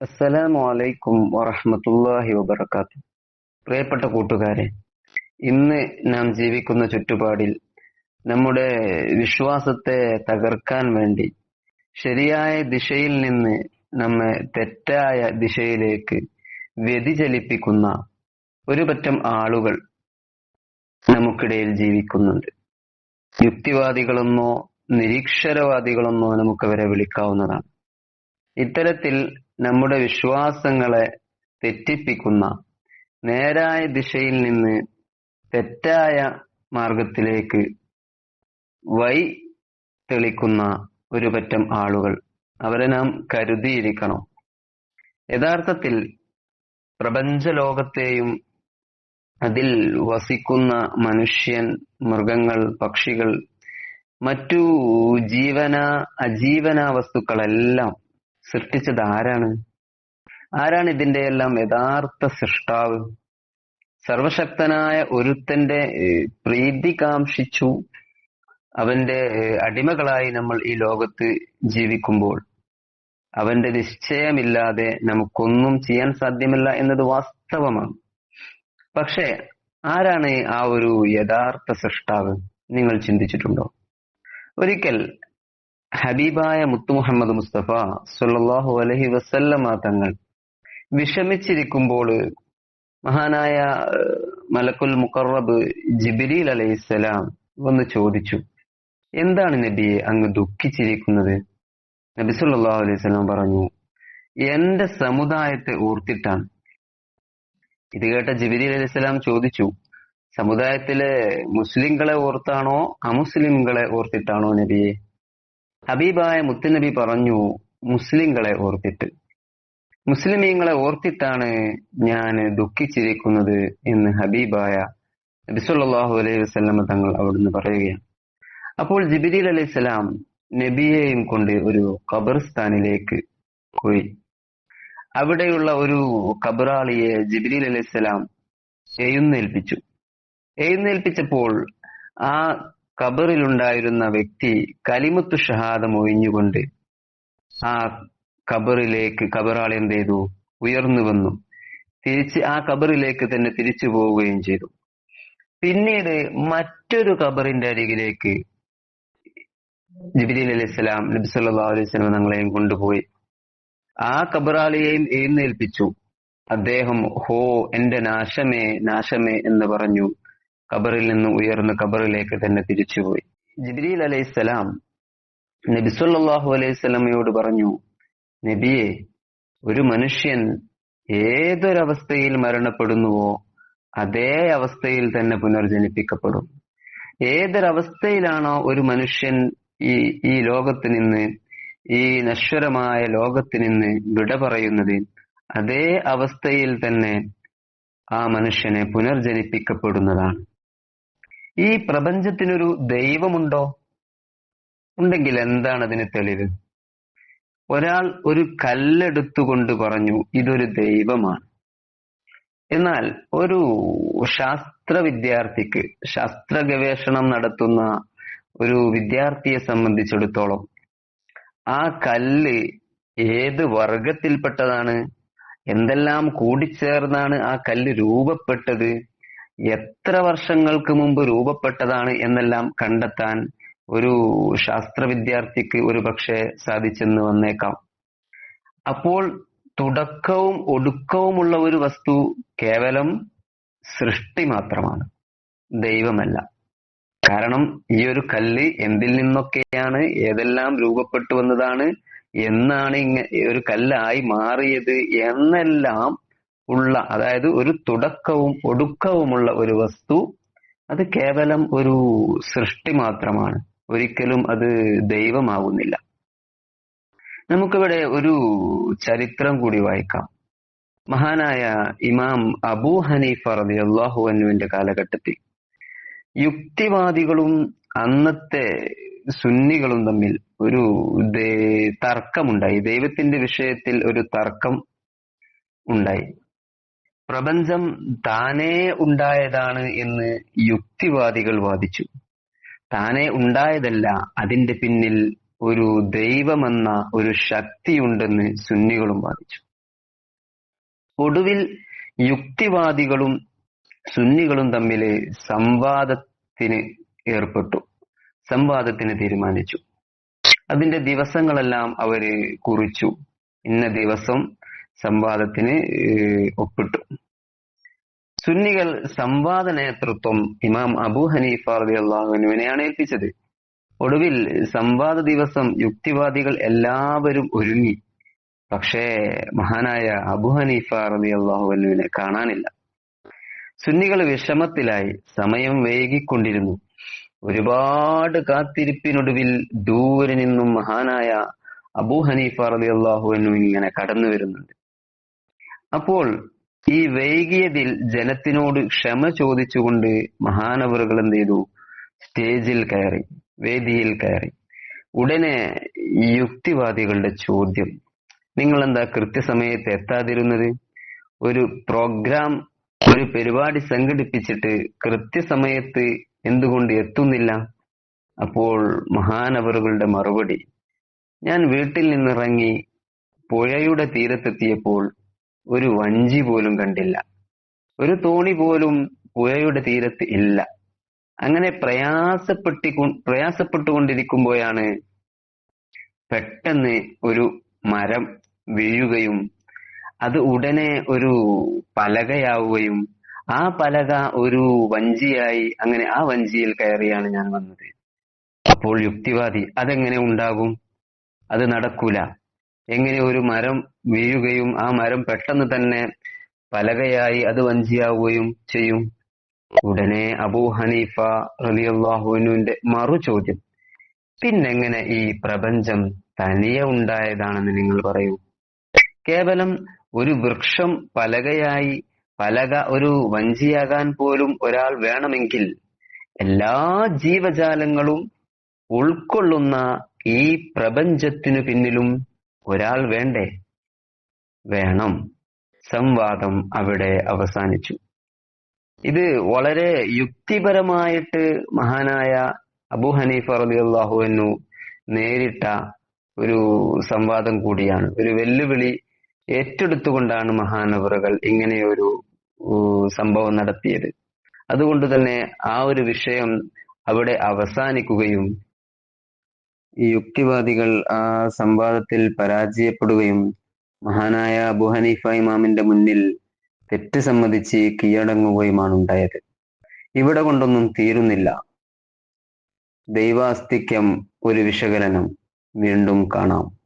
അസ്സലാമു അലൈക്കും വറഹ്മത്തുള്ളാഹി വബറകാത്തു. പ്രിയപ്പെട്ട കൂട്ടുകാരെ ഇന്ന് നാം ജീവിക്കുന്ന ചുറ്റുപാടിൽ നമ്മുടെ വിശ്വാസത്തെ തകർക്കാൻ വേണ്ടി ശരിയായ ദിശയിൽ നിന്ന് നമ്മെ തെറ്റായ ദിശയിലേക്ക് വ്യതിചലിപ്പിക്കുന്ന ഒരുപറ്റം ആളുകൾ നമുക്കിടയിൽ ജീവിക്കുന്നുണ്ട്. യുക്തിവാദികളെന്നോ നിരീക്ഷരവാദികളെന്നോ നമുക്കവരെ വിളിക്കാവുന്നതാണ്. ഇത്തരത്തിൽ നമ്മുടെ വിശ്വാസങ്ങളെ തെറ്റിപ്പിക്കുന്ന നേരായ ദിശയിൽ നിന്ന് തെറ്റായ മാർഗത്തിലേക്ക് വൈ തെളിക്കുന്ന ഒരു പറ്റം ആളുകൾ. അവരെ നാം കരുതിയിരിക്കണം. യഥാർത്ഥത്തിൽ പ്രപഞ്ച ലോകത്തെയും അതിൽ വസിക്കുന്ന മനുഷ്യൻ മൃഗങ്ങൾ പക്ഷികൾ മറ്റു ജീവന അജീവന വസ്തുക്കളെല്ലാം സൃഷ്ടിച്ചത് ആരാണ്? ആരാണ് ഇതിന്റെ എല്ലാം യഥാർത്ഥ സൃഷ്ടാവ്? സർവശക്തനായ ഒരുത്തന്റെ പ്രീതി കാംക്ഷിച്ചു അവന്റെ അടിമകളായി നമ്മൾ ഈ ലോകത്ത് ജീവിക്കുമ്പോൾ. അവന്റെ നിശ്ചയമില്ലാതെ നമുക്കൊന്നും ചെയ്യാൻ സാധ്യമല്ല എന്നത് വാസ്തവമാണ്. പക്ഷേ ആരാണ് ആ ഒരു യഥാർത്ഥ സൃഷ്ടാവ്? നിങ്ങൾ ചിന്തിച്ചിട്ടുണ്ടോ? ഒരിക്കൽ ഹബീബായ മുത്തു മുഹമ്മദ് മുസ്തഫ സല്ലല്ലാഹു അലഹി വസല്ലമ തങ്ങൾ വിഷമിച്ചിരിക്കുമ്പോൾ മഹാനായ മലക്കുൽ മുക്കറബ് ജിബിലീൽ അലൈഹിസ്സലാം വന്ന് ചോദിച്ചു എന്താണ് നബിയെ അങ്ങ് ദുഃഖിച്ചിരിക്കുന്നത്? നബി സല്ലല്ലാഹു അലൈഹി സ്വലാം പറഞ്ഞു എന്റെ സമുദായത്തെ ഓർത്തിട്ടാണ്. ഇത് കേട്ട ജിബിരി അലൈഹിസ്സലാം ചോദിച്ചു സമുദായത്തിലെ മുസ്ലിങ്ങളെ ഓർത്താണോ അമുസ്ലിങ്ങളെ ഓർത്തിട്ടാണോ നബിയെ? ഹബീബായ മുത്തുനബി പറഞ്ഞു മുസ്ലിങ്ങളെ ഓർത്തിട്ട്. മുസ്ലിമീങ്ങളെ ഓർത്തിട്ടാണ് ഞാൻ ദുഃഖിച്ചിരിക്കുന്നത് എന്ന് ഹബീബായ നബിസുല്ലാഹു അലൈഹി വസ്ലമ തങ്ങൾ അവിടുന്ന് പറയുകയാണ്. അപ്പോൾ ജിബിരിൽ അലൈഹിസ്സലാം നബിയെയും കൊണ്ട് ഒരു ഖബർസ്ഥാനിലേക്ക് പോയി. അവിടെയുള്ള ഒരു ഖബറാളിയെ ജിബിരിൽ അലൈഹിസ്സലാം എഴുന്നേൽപ്പിച്ചു. എഴുന്നേൽപ്പിച്ചപ്പോൾ ആ ഖബറിലുണ്ടായിരുന്ന വ്യക്തി കലിമത്തു ഷഹാദ മൊഴിഞ്ഞുകൊണ്ട് ആ കബറിലേക്ക് കബറാളി എന്ത് ചെയ്തു ഉയർന്നു വന്നു. തിരിച്ച് ആ കബറിലേക്ക് തന്നെ തിരിച്ചു പോവുകയും ചെയ്തു. പിന്നീട് മറ്റൊരു കബറിന്റെ അരികിലേക്ക് ജിബിലി അലൈഹി സ്വലാം നബി സല്ലല്ലാഹു അലൈഹി വസല്ലം തങ്ങളെയും കൊണ്ടുപോയി. ആ കബറാളിയെയും എഴുന്നേൽപ്പിച്ചു. അദ്ദേഹം ഹോ എന്റെ നാശമേ നാശമേ എന്ന് പറഞ്ഞു. ഖബറിൽ നിന്ന് ഉയർന്ന് ഖബറിലേക്ക് തന്നെ തിരിച്ചുപോയി. ജിബ്രീൽ അലൈഹിസ്സലാം അലൈഹി സ്വലമയോട് പറഞ്ഞു നബിയെ ഒരു മനുഷ്യൻ ഏതൊരവസ്ഥയിൽ മരണപ്പെടുന്നുവോ അതേ അവസ്ഥയിൽ തന്നെ പുനർജനിപ്പിക്കപ്പെടും. ഏതൊരവസ്ഥയിലാണോ ഒരു മനുഷ്യൻ ഈ ഈ ലോകത്ത് നിന്ന് ഈ നശ്വരമായ ലോകത്ത് നിന്ന് വിട പറയുന്നത് അതേ അവസ്ഥയിൽ തന്നെ ആ മനുഷ്യനെ പുനർജനിപ്പിക്കപ്പെടുന്നതാണ്. ഈ പ്രപഞ്ചത്തിനൊരു ദൈവമുണ്ടോ? ഉണ്ടെങ്കിൽ എന്താണ് അതിന് തെളിവ്? ഒരാൾ ഒരു കല്ലെടുത്തുകൊണ്ട് പറഞ്ഞു ഇതൊരു ദൈവമാണ്. എന്നാൽ ഒരു ശാസ്ത്ര വിദ്യാർത്ഥിക്ക് ശാസ്ത്ര ഗവേഷണം നടത്തുന്ന ഒരു വിദ്യാർത്ഥിയെ സംബന്ധിച്ചിടത്തോളം ആ കല്ല് ഏത് വർഗത്തിൽപ്പെട്ടതാണ്? എന്തെല്ലാം കൂടിച്ചേർന്നാണ് ആ കല്ല് രൂപപ്പെട്ടത്? എത്ര വർഷങ്ങൾക്ക് മുമ്പ് രൂപപ്പെട്ടതാണ് എന്നെല്ലാം കണ്ടെത്താൻ ഒരു ശാസ്ത്ര വിദ്യാർത്ഥിക്ക് ഒരു പക്ഷേ സാധിച്ചെന്ന് വന്നേക്കാം. അപ്പോൾ തുടക്കവും ഒടുക്കവുമുള്ള ഒരു വസ്തു കേവലം സൃഷ്ടി മാത്രമാണ്. ദൈവമല്ല. കാരണം ഈ ഒരു കല്ല് എന്തിൽ നിന്നൊക്കെയാണ് ഏതെല്ലാം രൂപപ്പെട്ടു വന്നതാണ് എന്നാണ് ഇങ്ങ ഒരു കല്ലായി മാറിയത് എന്നെല്ലാം ഉള്ള അതായത് ഒരു തുടക്കവും ഒടുക്കവുമുള്ള ഒരു വസ്തു അത് കേവലം ഒരു സൃഷ്ടി മാത്രമാണ്. ഒരിക്കലും അത് ദൈവമാകുന്നില്ല നമുക്കിവിടെ ഒരു ചരിത്രം കൂടി വായിക്കാം. മഹാനായ ഇമാം അബൂ ഹനീഫ അള്ളാഹു അൻഹുവിന്റെ കാലഘട്ടത്തിൽ യുക്തിവാദികളും അന്നത്തെ സുന്നികളും തമ്മിൽ ഒരു തർക്കമുണ്ടായി. ദൈവത്തിന്റെ വിഷയത്തിൽ ഒരു തർക്കം ഉണ്ടായി. പ്രപഞ്ചം താനേ ഉണ്ടായതാണ് എന്ന് യുക്തിവാദികൾ വാദിച്ചു. താനേ ഉണ്ടായതല്ല അതിന്റെ പിന്നിൽ ഒരു ദൈവമെന്ന ഒരു ശക്തിയുണ്ടെന്ന് സുന്നികളും വാദിച്ചു. ഒടുവിൽ യുക്തിവാദികളും സുന്നികളും തമ്മിൽ സംവാദത്തിന് ഏർപ്പെട്ടു. സംവാദത്തിന് തീരുമാനിച്ചു. അതിന്റെ ദിവസങ്ങളെല്ലാം അവർ കുറിച്ചു. ഇന്ന ദിവസം സംവാദത്തിന് ഒപ്പിട്ടു. സുന്നികൾ സംവാദ നേതൃത്വം ഇമാം അബു ഹനീഫ അള്ളാഹുവിനുവിനെയാണ് ഏൽപ്പിച്ചത് ഒടുവിൽ സംവാദ ദിവസം യുക്തിവാദികൾ എല്ലാവരും ഒരുങ്ങി. പക്ഷേ മഹാനായ അബു ഹനീഫ റബി റളിയല്ലാഹുവിനെ കാണാനില്ല. സുന്നികൾ വിഷമത്തിലായി സമയം വൈകിക്കൊണ്ടിരുന്നു. ഒരുപാട് കാത്തിരിപ്പിനൊടുവിൽ ദൂരെ നിന്നും മഹാനായ അബു ഹനീഫ റബി അള്ളാഹുവിനു ഇങ്ങനെ കടന്നു വരുന്നുണ്ട് അപ്പോൾ ഈ വൈകിയതിൽ ജനത്തിനോട് ക്ഷമ ചോദിച്ചുകൊണ്ട് മഹാനവറുകൾ എന്ത് ചെയ്തു? സ്റ്റേജിൽ കയറി വേദിയിൽ കയറി. ഉടനെ യുക്തിവാദികളുടെ ചോദ്യം. നിങ്ങൾ എന്താ കൃത്യസമയത്ത് എത്താതിരുന്നത്? ഒരു പ്രോഗ്രാം ഒരു പരിപാടി സംഘടിപ്പിച്ചിട്ട് കൃത്യസമയത്ത് എന്തുകൊണ്ട് എത്തുന്നില്ല? അപ്പോൾ മഹാനവറുകളുടെ മറുപടി. ഞാൻ വീട്ടിൽ നിന്നിറങ്ങി പുഴയുടെ തീരത്തെത്തിയപ്പോൾ ഒരു വഞ്ചി പോലും കണ്ടില്ല. ഒരു തോണി പോലും പുഴയുടെ തീരത്ത് ഇല്ല. അങ്ങനെ പ്രയാസപ്പെട്ടി പ്രയാസപ്പെട്ടുകൊണ്ടിരിക്കുമ്പോഴാണ് പെട്ടെന്ന് ഒരു മരം വീഴുകയും അത് ഉടനെ ഒരു പലകയാവുകയും ആ പലക ഒരു വഞ്ചിയായി അങ്ങനെ ആ വഞ്ചിയിൽ കയറിയാണ് ഞാൻ വന്നത്. അപ്പോൾ യുക്തിവാദി അതെങ്ങനെ ഉണ്ടാകും? അത് നടക്കൂല. എങ്ങനെ ഒരു മരം വീഴുകയും ആ മരം പെട്ടെന്ന് തന്നെ പലകയായി അത് വഞ്ചിയാവുകയും ചെയ്യും. ഉടനെ അബൂ ഹനീഫ റലിയുള്ളാഹുവിനുവിന്റെ മറു ചോദ്യം. പിന്നെങ്ങനെ ഈ പ്രപഞ്ചം തനിയെ ഉണ്ടായതാണെന്ന് നിങ്ങൾ പറയൂ. കേവലം ഒരു വൃക്ഷം പലകയായി പലക ഒരു വഞ്ചിയാകാൻ പോലും ഒരാൾ വേണമെങ്കിൽ എല്ലാ ജീവജാലങ്ങളും ഉൾക്കൊള്ളുന്ന ഈ പ്രപഞ്ചത്തിനു പിന്നിലും ഒരാൾ വേണ്ടേ? വേണം. സംവാദം അവിടെ അവസാനിച്ചു. ഇത് വളരെ യുക്തിപരമായിട്ട് മഹാനായ അബു ഹനീഫ അള്ളാഹുവിനു നേരിട്ട ഒരു സംവാദം കൂടിയാണ്. ഒരു വെല്ലുവിളി ഏറ്റെടുത്തുകൊണ്ടാണ് മഹാനവറുകൾ ഇങ്ങനെയൊരു സംഭവം നടത്തിയത്. അതുകൊണ്ട് തന്നെ ആ ഒരു വിഷയം അവിടെ അവസാനിക്കുകയും ഈ യുക്തിവാദികൾ ആ സംവാദത്തിൽ പരാജയപ്പെടുകയും മഹാനായ അബു ഹനീഫ ഇമാമിന്റെ മുന്നിൽ തെറ്റ് സമ്മതിച്ച് കീഴടങ്ങുകയുമാണ് ഉണ്ടായത് ഇവിടെ കൊണ്ടൊന്നും തീരുന്നില്ല. ദൈവാസ്തിക്യം ഒരു വിശകലനം വീണ്ടും കാണാം.